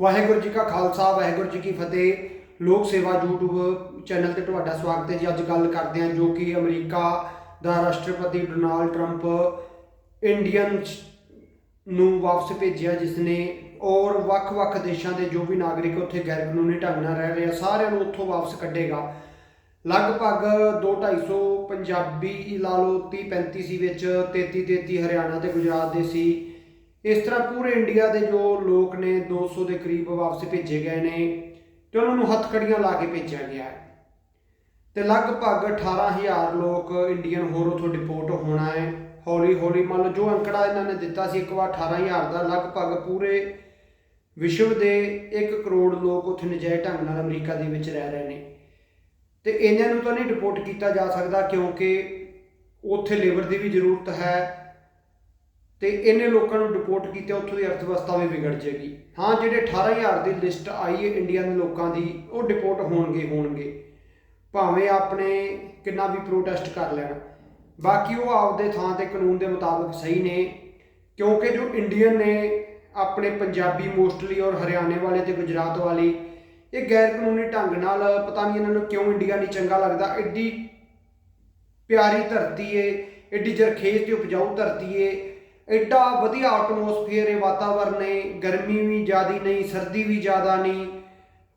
ਵਾਹਿਗੁਰੂ ਜੀ ਕਾ ਖਾਲਸਾ, ਵਾਹਿਗੁਰੂ ਜੀ ਕੀ ਫਤਿਹ। ਲੋਕ ਸੇਵਾ YouTube ਚੈਨਲ ਤੇ ਤੁਹਾਡਾ ਸਵਾਗਤ ਹੈ ਜੀ। ਅੱਜ ਗੱਲ ਕਰਦੇ ਹਾਂ ਜੋ ਕਿ ਅਮਰੀਕਾ ਦਾ ਰਾਸ਼ਟਰਪਤੀ ਡੋਨਾਲਡ ਟਰੰਪ ਇੰਡੀਅਨ ਨੂੰ ਵਾਪਸ ਭੇਜਿਆ ਜਿਸ ਨੇ ਔਰ ਵੱਖ-ਵੱਖ ਦੇਸ਼ਾਂ ਦੇ ਜੋ ਵੀ ਨਾਗਰਿਕ ਉੱਥੇ ਗੈਰ ਕਾਨੂੰਨੀ ਢੰਗ ਨਾਲ ਰਹਿ ਰਹੇ ਆ, ਸਾਰਿਆਂ ਨੂੰ ਉੱਥੋਂ ਵਾਪਸ ਕੱਢੇਗਾ। ਲਗਭਗ 2-250 ਪੰਜਾਬੀ, ਲਾ ਲਓ 30-35 ਸੀ ਵਿੱਚ 33-33 ਹਰਿਆਣਾ ਤੇ ਗੁਜਰਾਤ ਦੇ ਸੀ। ਇਸ ਤਰ੍ਹਾਂ ਪੂਰੇ ਇੰਡੀਆ ਦੇ ਜੋ ਲੋਕ ਨੇ 200 ਦੇ ਕਰੀਬ ਵਾਪਸ ਭੇਜੇ ਗਏ ਨੇ ਤੇ ਉਹਨਾਂ ਨੂੰ ਹੱਥਕੜੀਆਂ ਲਾ ਕੇ ਭੇਜਿਆ ਗਿਆ ਹੈ। ਤੇ ਲਗਭਗ 18000 ਲੋਕ ਇੰਡੀਅਨ ਹੋਰ ਉਥੋਂ ਡਿਪੋਰਟ ਹੋਣਾ ਹੈ। ਹੌਲੀ ਹੌਲੀ ਮੰਨ ਲਓ ਜੋ ਅੰਕੜਾ ਇਹਨਾਂ ਨੇ ਦਿੱਤਾ ਸੀ, ਇੱਕ ਵਾਰ 18000 ਦਾ ਲਗਭਗ ਪੂਰੇ ਵਿਸ਼ਵ ਦੇ 1 ਕਰੋੜ ਲੋਕ ਉੱਥੇ ਨਜਾਇਜ਼ ਢੰਗ ਨਾਲ ਅਮਰੀਕਾ ਦੇ ਵਿੱਚ ਰਹਿ ਰਹੇ ਨੇ। ਤੇ ਇਹਨਾਂ ਨੂੰ ਤਾਂ ਨਹੀਂ ਡਿਪੋਰਟ ਕੀਤਾ ਜਾ ਸਕਦਾ ਕਿਉਂਕਿ ਉੱਥੇ ਲੇਬਰ ਦੀ ਵੀ ਜ਼ਰੂਰਤ ਹੈ। ਤੇ ਇਹਨੇ ਲੋਕਾਂ ਨੂੰ ਡਿਪੋਰਟ ਕੀਤਾ, ਉੱਥੋਂ ਦੀ ਅਰਥ ਵਿਵਸਥਾ ਵੀ ਵਿਗੜ ਜਾਏਗੀ। ਹਾਂ, ਜਿਹੜੇ 18000 ਦੀ ਲਿਸਟ ਆਈ ਹੈ ਇੰਡੀਆ ਦੇ ਲੋਕਾਂ ਦੀ, ਉਹ ਡਿਪੋਰਟ ਹੋਣਗੇ ਹੋਣਗੇ। ਭਾਵੇਂ ਆਪਣੇ ਕਿੰਨਾ ਵੀ ਪ੍ਰੋਟੈਸਟ ਕਰ ਲੈਣ। ਬਾਕੀ ਉਹ ਆਪਦੇ ਥਾਂ ਤੇ ਕਾਨੂੰਨ ਦੇ ਮੁਤਾਬਕ ਸਹੀ ਨੇ, ਕਿਉਂਕਿ ਜੋ ਇੰਡੀਅਨ ਨੇ ਆਪਣੇ ਪੰਜਾਬੀ ਮੋਸਟਲੀ ਔਰ ਹਰਿਆਣੇ ਵਾਲੇ ਤੇ ਗੁਜਰਾਤ ਵਾਲੇ, ਇਹ ਗੈਰ ਕਾਨੂੰਨੀ ਢੰਗ ਨਾਲ ਪਤਾ ਨਹੀਂ ਇਹਨਾਂ ਨੂੰ ਕਿਉਂ ਇੰਡੀਆ ਨਹੀਂ ਚੰਗਾ ਲੱਗਦਾ। ਐਡੀ ਪਿਆਰੀ ਧਰਤੀ ਏ, ਐਡੀ ਜਰਖੇਜ਼ ਤੇ ਉਪਜਾਊ ਧਰਤੀ ਏ ਐਡਾ ਵਧੀਆ ਐਟਮੋਸਫੀਅਰ ਏ ਵਾਤਾਵਰਨ ਏ, ਗਰਮੀ ਵੀ ਜ਼ਿਆਦਾ ਨਹੀਂ, ਸਰਦੀ ਵੀ ਜ਼ਿਆਦਾ ਨਹੀਂ।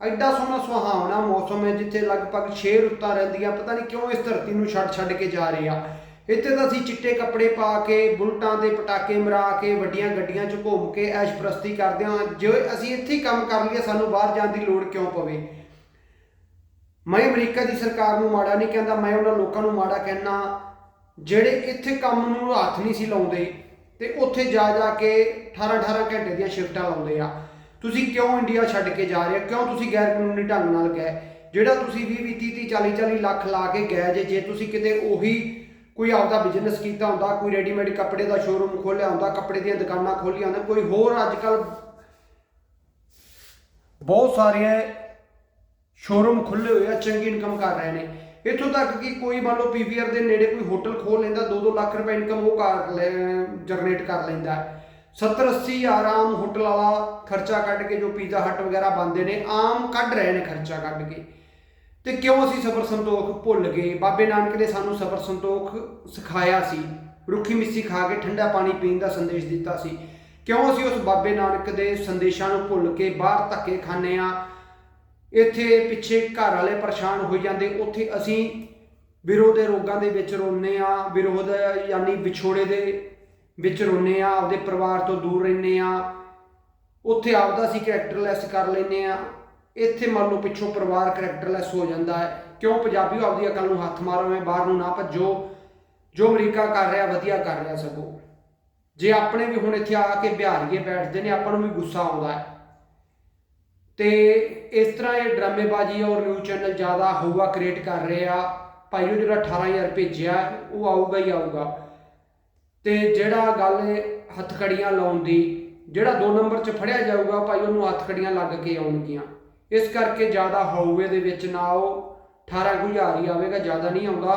ਐਡਾ ਸੋਹਣਾ ਸੁਹਾਵਣਾ ਮੌਸਮ ਹੈ ਜਿੱਥੇ ਲਗਭਗ 6 ਰੁੱਤਾਂ ਰਹਿੰਦੀਆਂ, ਪਤਾ ਨਹੀਂ ਕਿਉਂ ਇਸ ਧਰਤੀ ਨੂੰ ਛੱਡ ਛੱਡ ਕੇ ਜਾ ਰਹੇ ਆ। ਇੱਥੇ ਤਾਂ ਅਸੀਂ ਚਿੱਟੇ ਕੱਪੜੇ ਪਾ ਕੇ, ਬੁਲਟਾਂ ਦੇ ਪਟਾਕੇ ਮਰਾ ਕੇ, ਵੱਡੀਆਂ ਗੱਡੀਆਂ 'ਚ ਘੁੰਮ ਕੇ ਐਸ਼ ਪ੍ਰਸਤੀ ਕਰਦੇ ਹਾਂ। ਜੇ ਅਸੀਂ ਇੱਥੇ ਹੀ ਕੰਮ ਕਰ ਲਈਏ, ਸਾਨੂੰ ਬਾਹਰ ਜਾਣ ਦੀ ਲੋੜ ਕਿਉਂ ਪਵੇ? ਮੈਂ ਅਮਰੀਕਾ ਦੀ ਸਰਕਾਰ ਨੂੰ ਮਾੜਾ ਨਹੀਂ ਕਹਿੰਦਾ, ਮੈਂ ਉਹਨਾਂ ਲੋਕਾਂ ਨੂੰ ਮਾੜਾ ਕਹਿਣਾ ਜਿਹੜੇ ਇੱਥੇ ਕੰਮ ਨੂੰ ਹੱਥ ਨਹੀਂ ਸੀ ਲਾਉਂਦੇ। ਤੇ ਉੱਥੇ ਜਾ ਜਾ ਕੇ 18 18 ਘੰਟੇ ਦੀਆਂ ਸ਼ਿਫਟਾਂ ਲਾਉਂਦੇ ਆ। ਤੁਸੀਂ ਕਿਉਂ ਇੰਡੀਆ ਛੱਡ ਕੇ ਜਾ ਰਹੇ ਹੋ? ਕਿਉਂ ਤੁਸੀਂ ਗੈਰ ਕਾਨੂੰਨੀ ਢੰਗ ਨਾਲ ਗਏ? ਜਿਹੜਾ ਤੁਸੀਂ 20 20 30 40 40 ਲੱਖ ਲਾ ਕੇ ਗਏ ਜੇ ਜੇ ਤੁਸੀਂ ਕਿਤੇ ਉਹੀ ਕੋਈ ਆਪਦਾ ਬਿਜ਼ਨਸ ਕੀਤਾ ਹੁੰਦਾ, ਕੋਈ ਰੈਡੀਮੇਡ ਕੱਪੜੇ ਦਾ ਸ਼ੋਰੂਮ ਖੋਲ੍ਹਿਆ ਹੁੰਦਾ, ਕੱਪੜੇ ਦੀਆਂ ਦੁਕਾਨਾਂ ਖੋਲ੍ਹੀਆਂ ਹੁੰਦੀਆਂ, ਕੋਈ ਹੋਰ ਅੱਜ ਕੱਲ ਬਹੁਤ ਸਾਰੇ ਸ਼ੋਰੂਮ ਖੁੱਲੇ ਹੋਏ ਆ, ਚੰਗੀ ਇਨਕਮ ਕਰ ਰਹੇ ਨੇ। ਇੱਥੋਂ ਤੱਕ ਕਿ ਕੋਈ ਮੰਨ ਲਓ ਪੀਵੀਆਰ ਦੇ ਨੇੜੇ ਕੋਈ ਹੋਟਲ ਖੋਲ ਲੈਂਦਾ 2-2 ਲੱਖ ਰੁਪਏ ਇਨਕਮ ਉਹ ਕਰ ਲੈ ਜਨਰੇਟ ਕਰ ਲੈਂਦਾ। 70-80 ਹਜ਼ਾਰ ਆਮ ਹੋਟਲ ਵਾਲਾ ਖਰਚਾ ਕੱਢ ਕੇ ਜੋ ਪੀਜ਼ਾ ਹੱਟ ਵਗੈਰਾ ਬੰਦੇ ਨੇ, ਆਮ ਕੱਢ ਰਹੇ ਨੇ ਖਰਚਾ ਕੱਢ ਕੇ। ਤੇ ਕਿਉਂ ਅਸੀਂ ਸਬਰ ਸੰਤੋਖ ਭੁੱਲ ਗਏ? ਬਾਬੇ ਨਾਨਕ ਨੇ ਸਾਨੂੰ ਸਬਰ ਸੰਤੋਖ ਸਿਖਾਇਆ ਸੀ। ਰੁੱਖੀ ਮਿੱਸੀ ਖਾ ਕੇ ਠੰਡਾ ਪਾਣੀ ਪੀਣ ਦਾ ਸੰਦੇਸ਼ ਦਿੱਤਾ ਸੀ। ਕਿਉਂ ਅਸੀਂ ਉਸ ਬਾਬੇ ਨਾਨਕ ਦੇ ਸੰਦੇਸ਼ਾਂ ਨੂੰ ਭੁੱਲ ਕੇ ਬਾਹਰ ਧੱਕੇ ਖਾਂਦੇ ਆ ਇੱਥੇ ਪਿੱਛੇ ਘਰ ਵਾਲੇ ਪਰੇਸ਼ਾਨ ਹੋ ਜਾਂਦੇ, ਉੱਥੇ ਅਸੀਂ ਵਿਰੋਧ ਦੇ ਰੋਗਾਂ ਦੇ ਵਿੱਚ ਰੋਨੇ ਆ ਵਿਰੋਧ ਯਾਨੀ ਵਿਛੋੜੇ ਦੇ ਵਿੱਚ ਰੋਨੇ ਆ ਆਪਦੇ ਪਰਿਵਾਰ ਤੋਂ ਦੂਰ ਰਹਿੰਦੇ ਆ ਉੱਥੇ ਆਪਦਾ ਅਸੀਂ ਕੈਰੈਕਟਰਲੈਸ ਕਰ ਲੈਨੇ ਆ ਇੱਥੇ ਮੰਨ ਲਓ ਪਿੱਛੋਂ ਪਰਿਵਾਰ ਕੈਰੈਕਟਰਲੈਸ ਹੋ ਜਾਂਦਾ ਹੈ। ਕਿਉਂ? ਪੰਜਾਬੀਓ ਆਪਦੀ ਅਕਲ ਨੂੰ ਹੱਥ ਮਾਰੋ ਐ ਬਾਹਰ ਨੂੰ ਨਾ ਭੱਜੋ। ਜੋ ਅਮਰੀਕਾ ਕਰ ਰਿਹਾ, ਵਧੀਆ ਕਰ ਰਿਹਾ ਸਗੋਂ। ਜੇ ਆਪਣੇ ਵੀ ਹੁਣ ਇੱਥੇ ਆ ਕੇ ਬਿਹਾਰੀਏ ਬੈਠਦੇ ਨੇ, ਆਪਾਂ ਨੂੰ ਵੀ ਗੁੱਸਾ ਆਉਂਦਾ ਹੈ। ਤੇ ਇਸ ਤਰ੍ਹਾਂ ਇਹ ਡਰਾਮੇਬਾਜ਼ੀ ਔਰ ਨਿਊਜ਼ ਚੈਨਲ ਜ਼ਿਆਦਾ ਹਵਾ ਕ੍ਰੀਏਟ ਕਰ ਰਹੇ ਆ। ਭਾਈ ਉਹ ਜਿਹੜਾ 18000 ਭੇਜਿਆ, ਉਹ ਆਊਗਾ ਹੀ ਆਊਗਾ। ਤੇ ਜਿਹੜਾ ਗੱਲ ਹੈ ਹੱਥਕੜੀਆਂ ਲਾਉਣ ਦੀ, ਜਿਹੜਾ 2 ਨੰਬਰ 'ਚ ਫੜਿਆ ਜਾਊਗਾ, ਭਾਈ ਉਹਨੂੰ ਹੱਥਕੜੀਆਂ ਲੱਗ ਕੇ ਆਉਣਗੀਆਂ। ਇਸ ਕਰਕੇ ਜ਼ਿਆਦਾ ਹਊਵੇ ਦੇ ਵਿੱਚ ਨਾ ਉਹ 18000 ਹੀ ਆਵੇਗਾ, ਜ਼ਿਆਦਾ ਨਹੀਂ ਆਉਂਦਾ,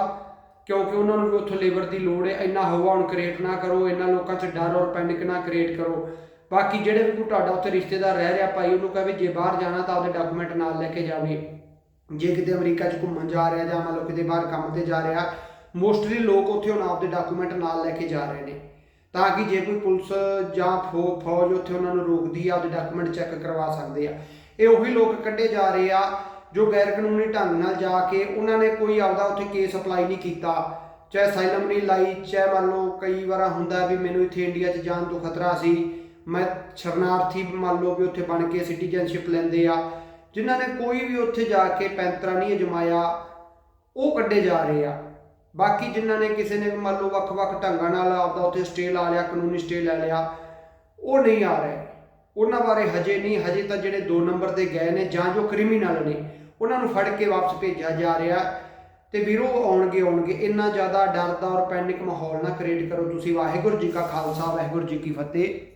ਕਿਉਂਕਿ ਉਹਨਾਂ ਨੂੰ ਵੀ ਉੱਥੋਂ ਲੇਬਰ ਦੀ ਲੋੜ ਹੈ। ਇੰਨਾ ਹਵਾ ਹੁਣ ਕ੍ਰੀਏਟ ਨਾ ਕਰੋ, ਇੰਨਾ ਲੋਕਾਂ 'ਚ ਡਰ ਔਰ ਪੈਨਿਕ ਨਾ ਕ੍ਰੀਏਟ ਕਰੋ। ਬਾਕੀ ਜਿਹੜੇ ਵੀ ਕੋਈ ਤੁਹਾਡਾ ਉੱਥੇ ਰਿਸ਼ਤੇਦਾਰ ਰਹਿ ਰਿਹਾ, ਭਾਈ ਉਹਨੂੰ ਕਹੇ ਵੀ ਜੇ ਬਾਹਰ ਜਾਣਾ ਤਾਂ ਆਪਦੇ ਡਾਕੂਮੈਂਟ ਨਾਲ ਲੈ ਕੇ ਜਾਵੇ। ਜੇ ਕਿਤੇ ਅਮਰੀਕਾ 'ਚ ਘੁੰਮਣ ਜਾ ਰਿਹਾ ਜਾਂ ਮੰਨ ਲਓ ਕਿਤੇ ਬਾਹਰ ਕੰਮ ਤੇ ਜਾ ਰਿਹਾ ਮੋਸਟਲੀ ਲੋਕ ਉੱਥੇ ਉਹਨਾਂ ਆਪਦੇ ਡਾਕੂਮੈਂਟ ਨਾਲ ਲੈ ਕੇ ਜਾ ਰਹੇ ਨੇ। ਤਾਂ ਕਿ ਜੇ ਕੋਈ ਪੁਲਿਸ ਜਾਂ ਫੌ- ਫੌਜ ਉੱਥੇ ਉਹਨਾਂ ਨੂੰ ਰੋਕਦੀ ਆ, ਆਪਦੇ ਡਾਕੂਮੈਂਟ ਚੈੱਕ ਕਰਵਾ ਸਕਦੇ ਆ। ਇਹ ਉਹੀ ਲੋਕ ਕੱਢੇ ਜਾ ਰਹੇ ਆ, ਜੋ ਗੈਰ ਕਾਨੂੰਨੀ ਢੰਗ ਨਾਲ ਜਾ ਕੇ ਉਹਨਾਂ ਨੇ ਕੋਈ ਆਪਦਾ ਉੱਥੇ ਕੇਸ ਅਪਲਾਈ ਨਹੀਂ ਕੀਤਾ। ਚਾਹੇ ਸਾਈਲਮ ਨਹੀਂ ਲਾਈ, ਚਾਹੇ ਮੰਨ ਲਓ ਕਈ ਵਾਰ ਹੁੰਦਾ ਵੀ ਮੈਨੂੰ ਇੱਥੇ ਇੰਡੀਆ 'ਚ ਜਾਣ ਤੋਂ ਖਤਰਾ ਸੀ ਮੈਂ ਸ਼ਰਨਾਰਥੀ ਮੰਨ ਲਓ ਵੀ ਉੱਥੇ ਬਣ ਕੇ ਸਿਟੀਜ਼ਨਸ਼ਿਪ ਲੈਂਦੇ ਆ, ਜਿਨ੍ਹਾਂ ਨੇ ਕੋਈ ਵੀ ਉੱਥੇ ਜਾ ਕੇ ਪੈਂਤਰਾ ਨਹੀਂ ਅਜਮਾਇਆ, ਉਹ ਕੱਢੇ ਜਾ ਰਹੇ ਆ। ਬਾਕੀ ਜਿਨ੍ਹਾਂ ਨੇ ਕਿਸੇ ਨੇ ਮੰਨ ਲਓ ਵੱਖ-ਵੱਖ ਢੰਗਾਂ ਨਾਲ ਆਪਦਾ ਉੱਥੇ ਸਟੇ ਲਾ ਲਿਆ, ਕਾਨੂੰਨੀ ਸਟੇ ਲੈ ਲਿਆ, ਉਹ ਨਹੀਂ ਆ ਰਹੇ। ਉਹਨਾਂ ਬਾਰੇ ਹਜੇ ਨਹੀਂ, ਹਜੇ ਤਾਂ ਜਿਹੜੇ 2 ਨੰਬਰ ਤੇ ਗਏ ਨੇ ਜਾਂ ਜੋ ਕ੍ਰਿਮੀਨਲ ਨੇ, ਉਹਨਾਂ ਨੂੰ ਫੜ ਕੇ ਵਾਪਸ ਭੇਜਿਆ ਜਾ ਰਿਹਾ। ਤੇ ਵੀਰੋ ਆਉਣਗੇ ਆਉਣਗੇ। ਇੰਨਾ ਜ਼ਿਆਦਾ ਡਰ ਦਾ ਔਰ ਪੈਨਿਕ ਮਾਹੌਲ ਨਾ ਕ੍ਰੀਏਟ ਕਰੋ ਤੁਸੀਂ। ਵਾਹਿਗੁਰੂ ਜੀ ਕਾ ਖਾਲਸਾ, ਵਾਹਿਗੁਰੂ ਜੀ ਕੀ ਫਤਿਹ।